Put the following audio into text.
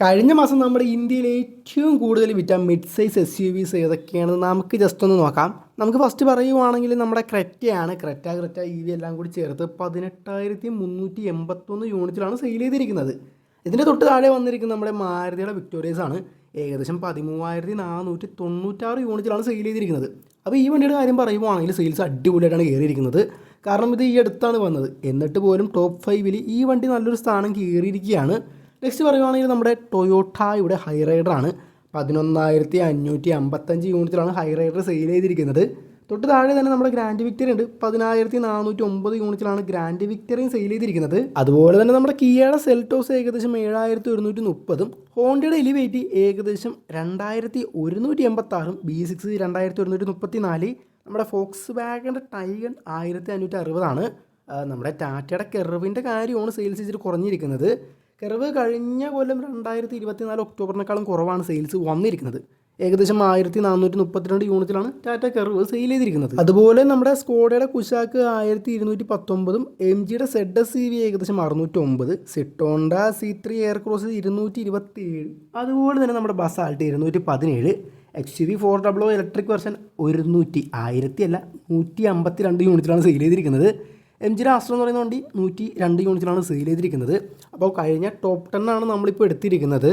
കഴിഞ്ഞ മാസം നമ്മുടെ ഇന്ത്യയിൽ ഏറ്റവും കൂടുതൽ വിറ്റ mid size S U Vs ഏതൊക്കെയാണെന്ന് നമുക്ക് ജസ്റ്റ് ഒന്ന് നോക്കാം. നമുക്ക് ഫസ്റ്റ് പറയുവാണെങ്കിൽ നമ്മുടെ ക്രെറ്റയാണ്. ക്രെറ്റ ക്രെറ്റ ഇ വി എല്ലാം കൂടി ചേർത്ത് പതിനെട്ടായിരത്തി മുന്നൂറ്റി എൺപത്തൊന്ന് യൂണിറ്റിലാണ് സെയിൽ ചെയ്തിരിക്കുന്നത്. ഇതിന്റെ തൊട്ട് താഴെ വന്നിരിക്കുന്ന നമ്മുടെ മാരുതിയുടെ വിക്ടോറിയസ് ആണ്. ഏകദേശം പതിമൂവായിരത്തി നാനൂറ്റി തൊണ്ണൂറ്റാറ് യൂണിറ്റിലാണ് സെയിൽ ചെയ്തിരിക്കുന്നത്. അപ്പോൾ ഈ വണ്ടിയുടെ കാര്യം പറയുവാണെങ്കിൽ സെയിൽസ് അടിപൊളിയായിട്ടാണ് കയറിയിരിക്കുന്നത്. കാരണം ഇത് ഈ അടുത്താണ് വന്നത്. എന്നിട്ട് പോലും ടോപ്പ് ഫൈവിൽ ഈ വണ്ടി നല്ലൊരു സ്ഥാനം കയറിയിരിക്കുകയാണ്. നെക്സ്റ്റ് പറയുവാണെങ്കിൽ നമ്മുടെ ടൊയോട്ട ഹൈ റൈഡറാണ് പതിനൊന്നായിരത്തി അഞ്ഞൂറ്റി അമ്പത്തഞ്ച് യൂണിറ്റിലാണ് ഹൈ റൈഡർ സെയിൽ ചെയ്തിരിക്കുന്നത്. തൊട്ട് താഴെ തന്നെ നമ്മുടെ ഗ്രാൻഡ് വിക്ടറി ഉണ്ട്. പതിനായിരത്തി നാനൂറ്റി ഒമ്പത് യൂണിറ്റിലാണ് ഗ്രാൻഡ് വിക്ടറിയും സെയിൽ ചെയ്തിരിക്കുന്നത്. അതുപോലെ തന്നെ നമ്മുടെ കിയയുടെ സെൽറ്റോസ് ഏകദേശം ഏഴായിരത്തി ഒരുന്നൂറ്റി മുപ്പതും ഹോണ്ടയുടെ എലിവേറ്റ് ഏകദേശം രണ്ടായിരത്തി ഒരുന്നൂറ്റി എൺപത്താറും ബി സിക്സ് രണ്ടായിരത്തി ഒരുന്നൂറ്റി മുപ്പത്തി നാല് നമ്മുടെ ഫോക്സ് വാഗന്റെ ടൈഗൺ ആയിരത്തി അഞ്ഞൂറ്റി അറുപതാണ് നമ്മുടെ ടാറ്റയുടെ കെറിവിന്റെ കാര്യമാണ് സെയിൽസ് ഇച്ചിരി കുറഞ്ഞിരിക്കുന്നത്. കെർവ് കഴിഞ്ഞ കൊല്ലം രണ്ടായിരത്തി ഇരുപത്തിനാല് ഒക്ടോബറിനേക്കാളും കുറവാണ് സെയിൽസ് വന്നിരിക്കുന്നത്. ഏകദേശം ആയിരത്തി നാനൂറ്റി മുപ്പത്തിരണ്ട് യൂണിറ്റിലാണ് ടാറ്റ കർവ് സെയിൽ ചെയ്തിരിക്കുന്നത്. അതുപോലെ നമ്മുടെ സ്കോഡയുടെ കുശാക്ക് ആയിരത്തി ഇരുന്നൂറ്റി പത്തൊമ്പതും എം ജിയുടെ സെഡ് എസ് സി വി ഏകദേശം അറുന്നൂറ്റി ഒമ്പത് സിട്ടോണ്ട സി ത്രീ എയർ ക്രോസ് ഇരുന്നൂറ്റി ഇരുപത്തി ഏഴ് അതുപോലെ തന്നെ നമ്മുടെ ബസാൾട്ട് ഇരുന്നൂറ്റി പതിനേഴ് U V four W electric version ഒരുന്നൂറ്റി ആയിരത്തി അല്ല നൂറ്റി അമ്പത്തി രണ്ട് യൂണിറ്റിലാണ് സെയിൽ ചെയ്തിരിക്കുന്നത്. എം ജി രാസ്ട്രം എന്ന് പറയുന്ന വണ്ടി നൂറ്റി രണ്ട് യൂണിറ്റിലാണ് സെയിൽ ചെയ്തിരിക്കുന്നത്. അപ്പോൾ കഴിഞ്ഞ ടോപ്പ് ടെൻ ആണ് നമ്മളിപ്പോൾ എടുത്തിരിക്കുന്നത്.